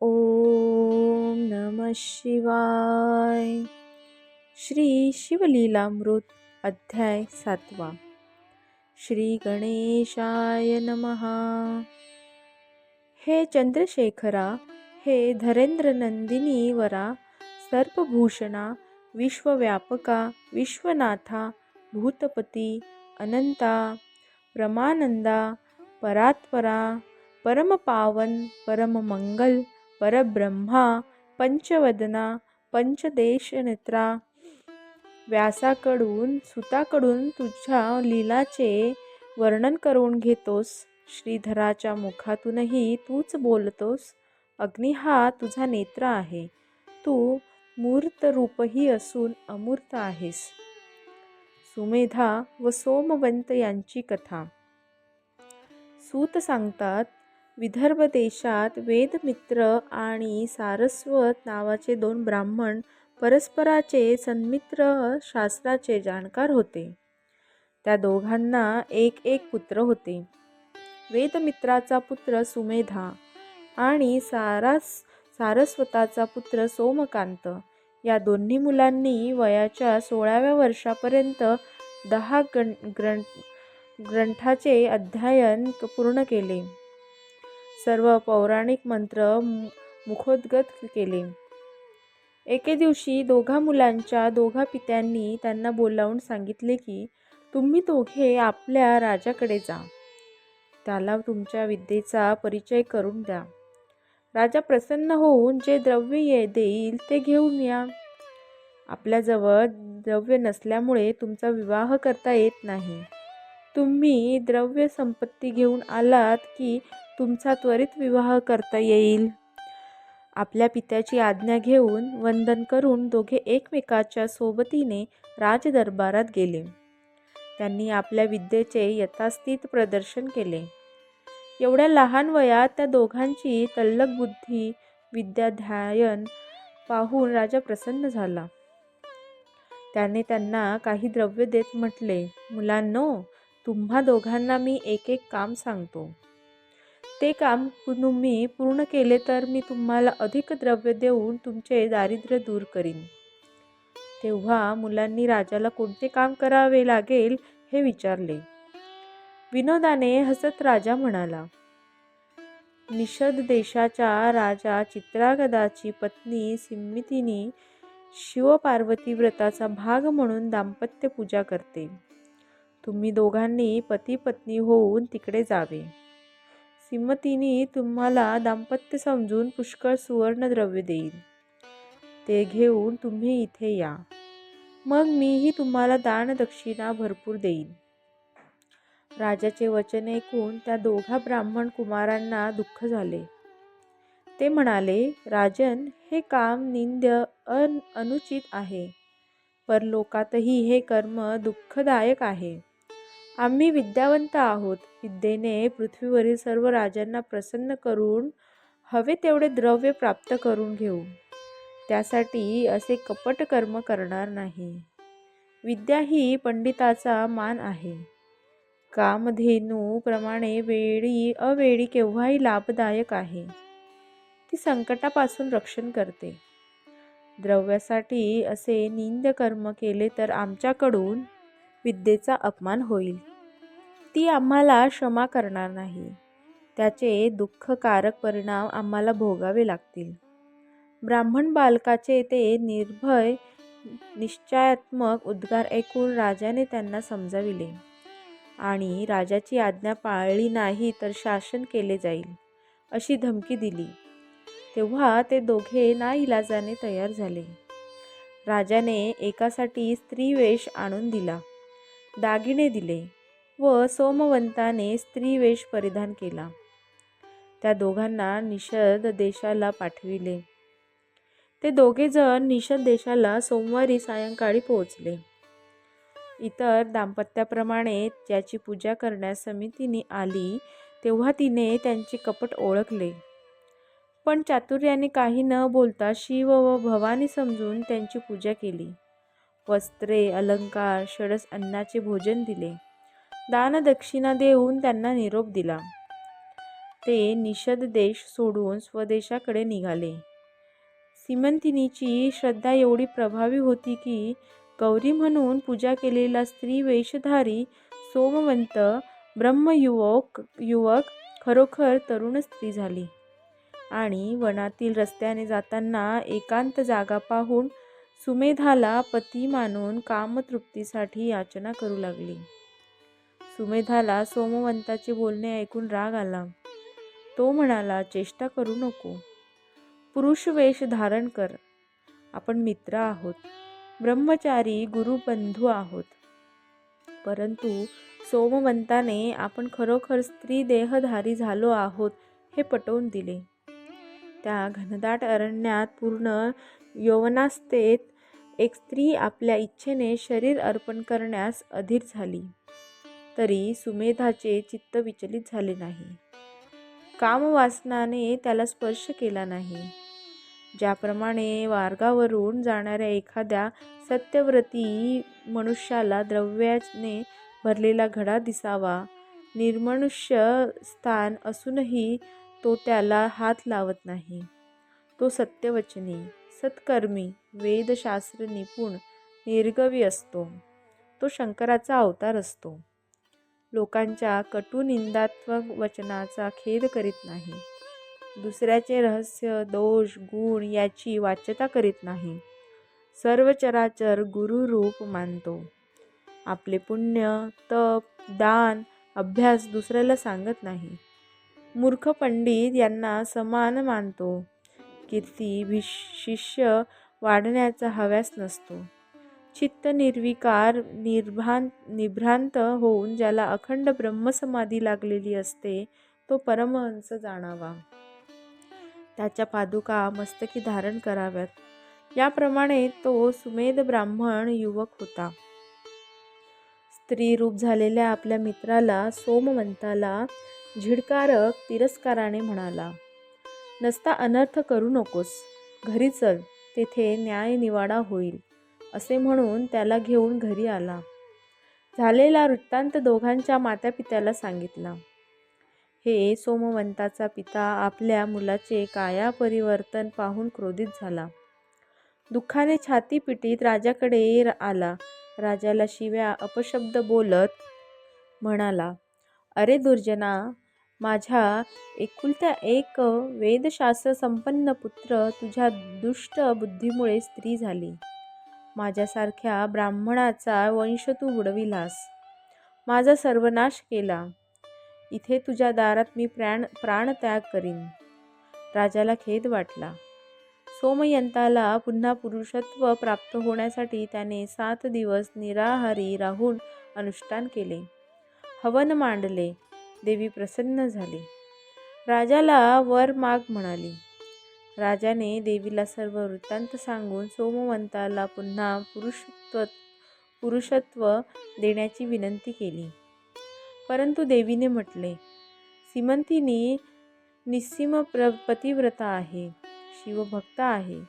ओम नम शिवाय। श्री शिवलीलामृत अध्याय सातवा। श्री गणेशाय नमहा हे चंद्रशेखरा हे धरेंद्र नंदिनी वरा सर्पभूषणा विश्वव्यापका विश्वनाथा भूतपती अनंता प्रमानंदा परात्परा परमपावन परममंगल परब्रह्मा पंचवदना पंचदेशनेत्रा. व्यासाकडून सुताकडून तुझ्या लीलाचे वर्णन करून घेतोस. श्रीधराच्या मुखातूनही तूच बोलतोस. अग्नी हा तुझा नेत्र आहे. तू मूर्त रूपही असून अमूर्त आहेस. सुमेधा व सोमवंत यांची कथा. सूत सांगतात विदर्भ देशात वेदमित्र आणि सारस्वत नावाचे दोन ब्राह्मण परस्पराचे सन्मित्र शास्त्राचे जाणकार होते. त्या दोघांना एक एक पुत्र होते. वेदमित्राचा पुत्र सुमेधा आणि सारास सारस्वताचा पुत्र सोमकांत. या दोन्ही मुलांनी वयाच्या सोळाव्या वर्षापर्यंत दहा गण ग्रं ग्रंथाचे अध्ययन पूर्ण केले. सर्व पौराणिक मंत्र मुखोद्गत केले. एके दिवशी दोघा मुलांच्या दोघा पित्यांनी त्यांना बोलावून सांगितले की तुम्ही दोघे आपल्या राजाकडे जा. त्याला तुमच्या विद्येचा परिचय करून द्या. राजा प्रसन्न होऊन जे द्रव्य ये देईल ते घेऊन या. आपल्याजवळ द्रव्य नसल्यामुळे तुमचा विवाह करता येत नाही. तुम्ही द्रव्य संपत्ती घेऊन आलात की तुमचा त्वरित विवाह करता येईल. आपल्या पित्याची आज्ञा घेऊन वंदन करून दोघे एकमेकाच्या सोबतीने राजदरबारात गेले. त्यांनी आपल्या विद्येचे यथास्थित प्रदर्शन केले. एवढ्या लहान वयात त्या दोघांची तल्लक बुद्धी विद्याध्यायन पाहून राजा प्रसन्न झाला. त्याने त्यांना काही द्रव्य देत म्हटले मुलांनो तुम्हा दोघांना मी एक एक काम सांगतो. ते काम तुम्ही पूर्ण केले तर मी तुम्हाला अधिक द्रव्य देऊन तुमचे दारिद्र्य दूर करीन. तेव्हा मुलांनी राजाला कोणते काम करावे लागेल हे विचारले. विनोदाने हसत राजा म्हणाला निषद देशाच्या राजा चित्रागदाची पत्नी सिमितीनी शिवपार्वती व्रताचा भाग म्हणून दाम्पत्य पूजा करते. तुम्ही दोघांनी पती पत्नी होऊन तिकडे जावे. श्रीमतीने तुम्हाला दाम्पत्य समजून पुष्कळ सुवर्णद्रव्य देईल ते घेऊन तुम्ही इथे या. मग मीही तुम्हाला दानदक्षिणा भरपूर देईन. राजाचे वचन ऐकून त्या दोघा ब्राह्मण कुमारांना दुःख झाले. ते म्हणाले राजन हे काम निंद्य अन अनुचित आहे. परलोकातही हे कर्म दुःखदायक आहे. आम्ही विद्यावंत आहोत. विद्येने पृथ्वीवरील सर्व राजांना प्रसन्न करून हवे तेवढे द्रव्य प्राप्त करून घेऊ. त्यासाठी असे कपट कर्म करणार नाही. विद्या ही पंडिताचा मान आहे. कामधेनूप्रमाणे वेळी अवेळी केव्हाही लाभदायक आहे. ती संकटापासून रक्षण करते. द्रव्यासाठी असे निंद कर्म केले तर आमच्याकडून विद्येचा अपमान होईल. ती आम्हाला क्षमा करणार नाही. त्याचे दुःखकारक परिणाम आम्हाला भोगावे लागतील. ब्राह्मण बालकाचे ते निर्भय निश्चयात्मक उद्गार ऐकून राजाने त्यांना समजाविले. आणि राजाची आज्ञा पाळली नाही तर शासन केले जाईल अशी धमकी दिली. तेव्हा ते दोघे नाईलाजाने तयार झाले. राजाने एकासाठी स्त्रीवेश आणून दिला. दागिने दिले व सोमवंताने स्त्रीवेश परिधान केला. त्या दोघांना निषद देशाला पाठविले. ते दोघेजण निषद देशाला सोमवारी सायंकाळी पोहोचले. इतर दाम्पत्याप्रमाणे ज्याची पूजा करण्यास समितीने आली तेव्हा तिने त्यांचे कपट ओळखले. पण चातुर्याने काही न बोलता शिव व भवानी समजून त्यांची पूजा केली. वस्त्रे अलंकार षडस अन्नाचे भोजन दिले. दानदक्षिणा देऊन त्यांना निरोप दिला. ते निषद देश सोडून स्वदेशाकडे निघाले. सीमंतिनीची श्रद्धा एवढी प्रभावी होती की गौरी म्हणून पूजा केलेला स्त्री वेशधारी सोमवंत ब्रह्मयुवक युवक खरोखर तरुण स्त्री झाली. आणि वनातील रस्त्याने जाताना एकांत जागा पाहून सुमेधाला पती मानून कामतृप्तीसाठी याचना करू लागली. सुमेधाला सोमवंताचे बोलणे ऐकून राग आला. तो म्हणाला चेष्टा करू नको. पुरुष वेश धारण कर. आपण मित्र आहोत. ब्रह्मचारी गुरुबंधू आहोत. परंतु सोमवंताने आपण खरोखर स्त्री देहधारी झालो आहोत हे पटवून दिले. त्या घनदाट अरण्यात पूर्ण यौवनास्तेत एक स्त्री आपल्या इच्छेने शरीर अर्पण करण्यास अधीर झाली. तरी सुमेधाचे चित्त विचलित झाले नाही. कामवासनाने त्याला स्पर्श केला नाही. ज्याप्रमाणे मार्गावरून जाणाऱ्या एखाद्या सत्यव्रती मनुष्याला द्रव्याने भरलेला घडा दिसावा निर्मनुष्य स्थान असूनही तो त्याला हात लावत नाही. तो सत्यवचनी. सत्कर्मी वेदशास्त्र निपुण निर्गवी असतो. तो शंकराचा अवतार असतो. लोकांच्या कटुनिंदात्मक वचनाचा खेद करीत नाही. दुसऱ्याचे रहस्य दोष गुण याची वाच्यता करीत नाही. सर्व चराचर गुरुरूप मानतो. आपले पुण्य तप दान अभ्यास दुसऱ्याला सांगत नाही. मूर्ख पंडित यांना समान मानतो. कीर्ती शिष्य वाढण्याचा हव्यास नसतो. चित्त निर्विकार निर्भान निभ्रांत होऊन ज्याला अखंड ब्रह्मसमाधी लागलेली असते तो परमहंस जाणावा. त्याच्या पादुका मस्तकी धारण कराव्यात. याप्रमाणे तो सुमेध ब्राह्मण युवक होता. स्त्री रूप झालेल्या आपल्या मित्राला सोमवंताला झिडकारक तिरस्काराने म्हणाला नसता अनर्थ करू नकोस. घरी चल तेथे न्याय निवाडा होईल असे म्हणून त्याला घेऊन घरी आला. झालेला वृत्तांत दोघांच्या मातापित्याला सांगितला. हे सोमवंताचा पिता आपल्या मुलाचे काया परिवर्तन पाहून क्रोधित झाला. दुःखाने छाती पिटीत राजाकडे आला. राजाला शिव्या अपशब्द बोलत म्हणाला अरे दुर्जना माझ्या एकुलत्या एक वेदशास्त्र संपन्न पुत्र तुझ्या दुष्ट बुद्धीमुळे स्त्री झाली. माझ्यासारख्या ब्राह्मणाचा वंश तू बुडविलास. माझा सर्वनाश केला. इथे तुझ्या दारात मी प्राण प्राणत्याग करीन. राजाला खेद वाटला. सोमयंताला पुन्हा पुरुषत्व प्राप्त होण्यासाठी त्याने सात दिवस निराहारी राहून अनुष्ठान केले. हवन मांडले. देवी प्रसन्न झाली. राजाला वर माग म्हणाली. राजाने देवीला सर्व वृत्तांत सांगून सोमवंताला पुन्हा पुरुषत्व पुरुषत्व देण्याची विनंती केली. परंतु देवीने म्हटले सिमंतीनी निस्सीम प्र पतिव्रता आहे शिवभक्त आहे.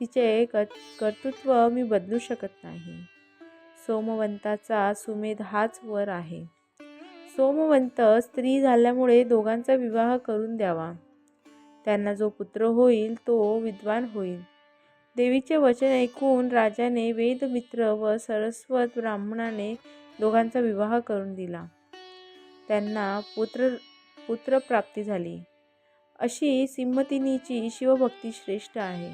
तिचे क कर्तृत्व मी बदलू शकत नाही. सोमवंताचा सुमेध हाच वर आहे. सोमवंत स्त्री झाल्यामुळे दोघांचा विवाह करून द्यावा. त्यांना जो पुत्र होईल तो विद्वान होईल. देवीचे वचन ऐकून राजाने वेदमित्र व सरस्वत ब्राह्मणाने दोघांचा विवाह करून दिला. त्यांना पुत्र पुत्रप्राप्ती झाली. अशी सिंमतिनीची शिवभक्ती श्रेष्ठ आहे.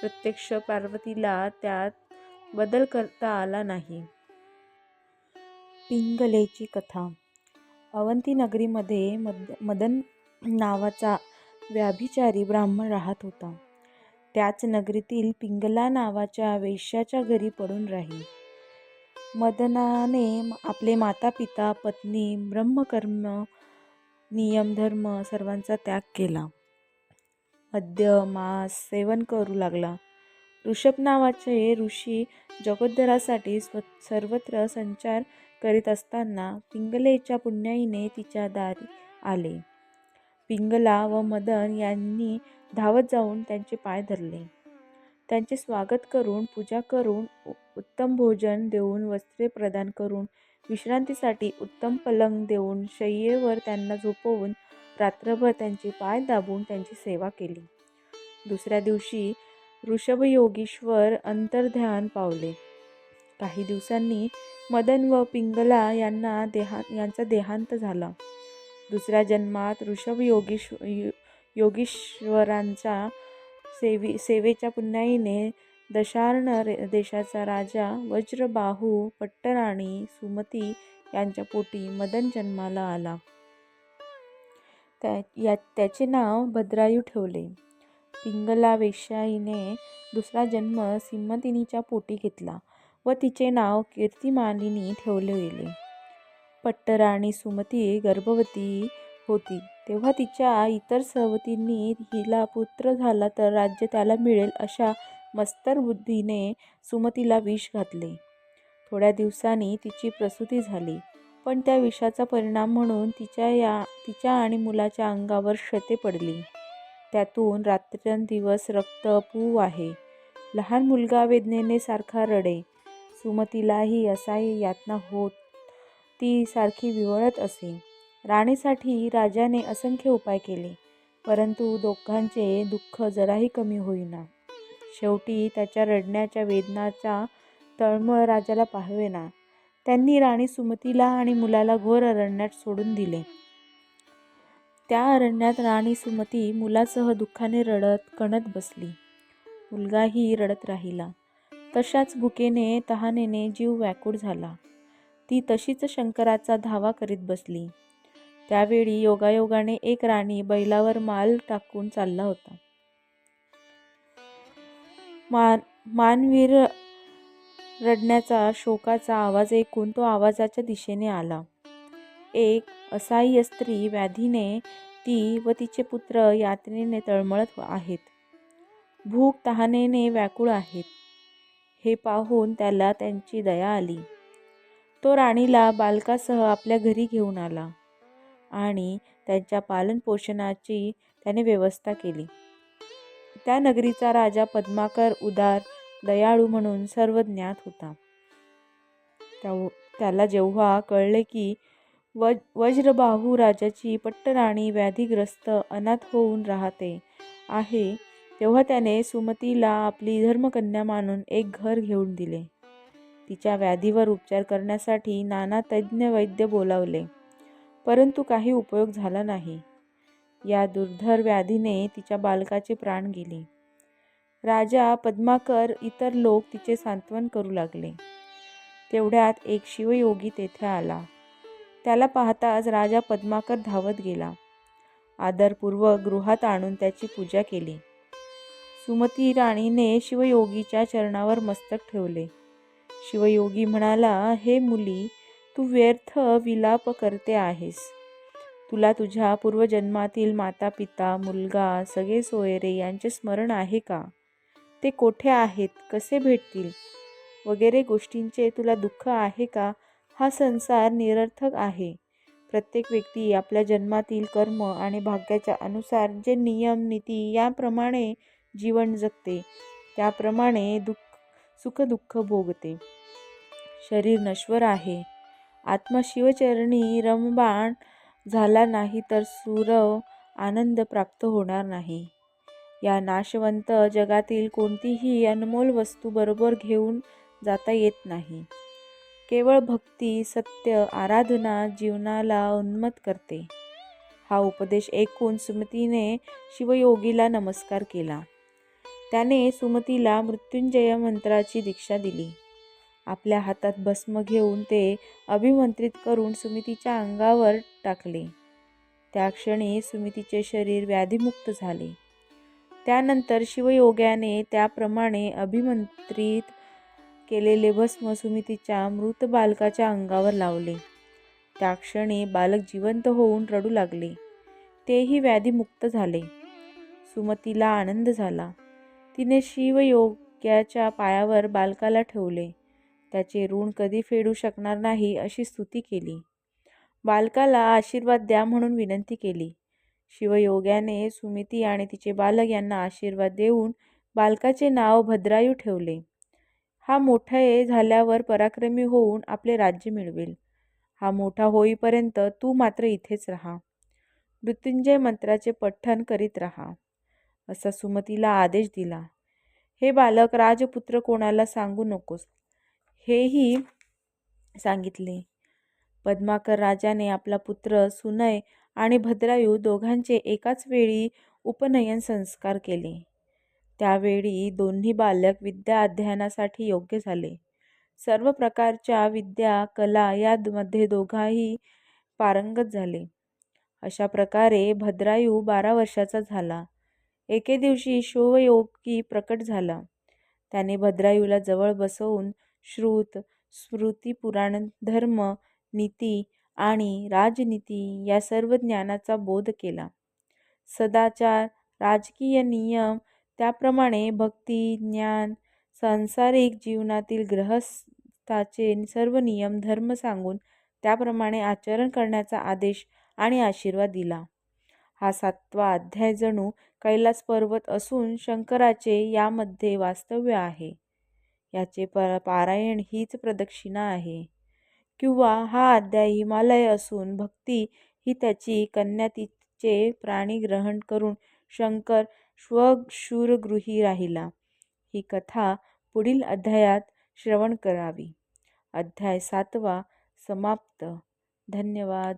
प्रत्यक्ष पार्वतीला त्यात बदल करता आला नाही. पिंगलेची कथा अवंती नगरीमध्ये मद मदन नावाचा व्याभिचारी ब्राह्मण राहत होता. त्याच नगरीतील पिंगला नावाच्या वेश्याच्या घरी पडून राही. मदनाने आपले माता पिता पत्नी ब्रह्मकर्म नियम धर्म सर्वांचा त्याग केला. मद्य मांस सेवन करू लागला. ऋषभ नावाचे ऋषी जगोद्धरासाठी स्व सर्वत्र संचार करीत असताना पिंगलेच्या पुण्याईने तिच्या दारी आले. पिंगला व मदन यांनी धावत जाऊन त्यांचे पाय धरले. त्यांचे स्वागत करून पूजा करून उत्तम भोजन देऊन वस्त्रे प्रदान करून विश्रांतीसाठी उत्तम पलंग देऊन शय्येवर त्यांना झोपवून रात्रभर त्यांचे पाय दाबून त्यांची सेवा केली. दुसऱ्या दिवशी ऋषभयोगीश्वर अंतर्ध्यान पावले. काही दिवसांनी मदन व पिंगला यांना देहा यांचा देहांत झाला. दुसऱ्या जन्मात ऋषभ योगीश योगीश्वरांचा सेवी सेवेच्या पुण्याईने दशार्ण देशाचा राजा वज्रबाहू पट्टराणी सुमती यांच्या पोटी मदन जन्माला आला. त्या या त्याचे नाव भद्रायू ठेवले. पिंगला वेश्याईने दुसरा जन्म सिंमतिनीच्या पोटी घेतला. व तिचे नाव कीर्तिमालिनी ठेवले गेले. पट्टराणी सुमती गर्भवती होती. तेव्हा तिच्या इतर सवतींनी हिला पुत्र झाला तर राज्य त्याला मिळेल अशा मस्तर बुद्धीने सुमतीला विष घातले. थोड्या दिवसांनी तिची प्रसूती झाली. पण त्या विषाचा परिणाम म्हणून तिच्या या तिच्या आणि मुलाच्या अंगावर क्षते पडली. त्यातून रात्रंदिवस रक्त पू आहे. लहान मुलगा वेदनेने सारखा रडे. सुमतीलाही असाही यातना होत ती सारखी विवळत असे. राणीसाठी राजाने असंख्य उपाय केले परंतु दोघांचे दुःख जराही कमी होईना. शेवटी त्याच्या रडण्याच्या वेदनाचा तळमळ राजाला पाहावेना. त्यांनी राणी सुमतीला आणि मुलाला घोर अरण्यात सोडून दिले. त्या अरण्यात राणी सुमती मुलासह दुःखाने रडत कणत बसली. मुलगाही रडत राहिला. तशाच भुकेने तहानेने जीव व्याकुळ झाला. ती तशीच शंकराचा धावा करीत बसली. त्यावेळी योगायोगाने एक राणी बैलावर माल टाकून चालला होता. मान मानवीर रडण्याचा शोकाचा आवाज ऐकून तो आवाजाच्या दिशेने आला. एक असहाय्य स्त्री व्याधीने ती व तिचे पुत्र यातनेने तळमळत आहेत. भूक तहानेने व्याकुळ आहेत. हे पाहून त्याला त्यांची दया आली. तो राणीला बालकासह आपल्या घरी घेऊन आला आणि त्यांच्या पालनपोषणाची त्याने व्यवस्था केली. त्या नगरीचा राजा पद्माकर उदार दयाळू म्हणून सर्व ज्ञात होता. त्या त्याला जेव्हा कळले की वज वज्रबाहू राजाची पट्टराणी व्याधीग्रस्त अनाथ होऊन राहते आहे तेव्हा त्याने सुमतीला आपली धर्मकन्या मानून एक घर घेऊन दिले. तिच्या व्याधीवर उपचार करण्यासाठी नाना तज्ज्ञ वैद्य बोलावले. परंतु काही उपयोग झाला नाही. या दुर्धर व्याधीने तिच्या बालकाचे प्राण गेले. राजा पद्माकर इतर लोक तिचे सांत्वन करू लागले. तेवढ्यात एक शिवयोगी तेथे आला. त्याला पाहताच राजा पद्माकर धावत गेला. आदरपूर्वक गृहात आणून त्याची पूजा केली. सुमती राणीने शिवयोगीच्या चरणावर मस्तक ठेवले. शिवयोगी म्हणाला हे मुली तू व्यर्थ विलाप करते आहेस. तुला तुझ्या पूर्वजन्मातील माता पिता मुलगा सगळे सोयरे यांचे स्मरण आहे का? ते कोठे आहेत? कसे भेटतील? वगैरे गोष्टींचे तुला दुःख आहे का? हा संसार निरर्थक आहे. प्रत्येक व्यक्ती आपल्या जन्मातील कर्म आणि भाग्याच्या अनुसार जे नियम नीती याप्रमाणे जीवन जगते. त्याप्रमाणे दुःख सुखदुःख भोगते. शरीर नश्वर आहे. आत्मा शिवचरणी रमबाण झाला नाही तर सुरव आनंद प्राप्त होणार नाही. या नाशवंत जगातील कोणतीही अनमोल वस्तू बरोबर घेऊन जाता येत नाही. केवळ भक्ती सत्य आराधना जीवनाला उन्मत करते. हा उपदेश ऐकून सुमतीने शिवयोगीला नमस्कार केला. त्याने सुमतीला मृत्युंजय मंत्राची दीक्षा दिली. आपल्या हातात भस्म घेऊन ते अभिमंत्रित करून सुमितीच्या अंगावर टाकले. त्या क्षणी सुमितीचे शरीर व्याधीमुक्त झाले. त्यानंतर शिवयोग्याने त्याप्रमाणे अभिमंत्रित केलेले भस्म सुमितीच्या मृत बालकाच्या अंगावर लावले. त्या क्षणी बालक जिवंत होऊन रडू लागले. तेही व्याधीमुक्त झाले. सुमतीला आनंद झाला. तिने शिवयोग्याच्या पायावर बालकाला ठेवले. त्याचे ऋण कधी फेडू शकणार नाही अशी स्तुती केली. बालकाला आशीर्वाद द्या म्हणून विनंती केली. शिवयोग्याने सुमिती आणि तिचे बालक यांना आशीर्वाद देऊन बालकाचे नाव भद्रायू ठेवले. हा मोठे झाल्यावर पराक्रमी होऊन आपले राज्य मिळवेल. हा मोठा होईपर्यंत तू मात्र इथेच राहा. मृत्युंजय मंत्राचे पठण करीत राहा. असा सुमतीला आदेश दिला. हे बालक राजपुत्र कोणाला सांगू नकोस. हेही सांगितले. पद्माकर राजाने आपला पुत्र सुनय आणि भद्रायू दोघांचे एकाच वेळी उपनयन संस्कार केले. त्यावेळी दोन्ही बालक विद्या अध्ययनासाठी योग्य झाले. सर्व प्रकारच्या विद्या कला यामध्ये दोघाही पारंगत झाले. अशा प्रकारे भद्रायू बारा वर्षाचा झाला. एके दिवशी शिवयोगी प्रकट झाला. त्याने भद्रायूला जवळ बसवून श्रुत स्मृती पुराण धर्म नीती आणि राजनीती या सर्व ज्ञानाचा बोध केला. सदाचार राजकीय नियम त्याप्रमाणे भक्ती ज्ञान सांसारिक जीवनातील ग्रहस्थाचे सर्व नियम धर्म सांगून त्याप्रमाणे आचरण करण्याचा आदेश आणि आशीर्वाद दिला. हा सातवा अध्याय जणू कैलास पर्वत असून शंकराचे यामध्ये वास्तव्य आहे. याचे पर पारायण हीच प्रदक्षिणा आहे. किंवा हा अध्याय हिमालय असून भक्ती ही त्याची कन्या तिचे प्राणी ग्रहण करून शंकर स्वशूरगृही राहिला. ही कथा पुढील अध्यायात श्रवण करावी. अध्याय सातवा समाप्त. धन्यवाद.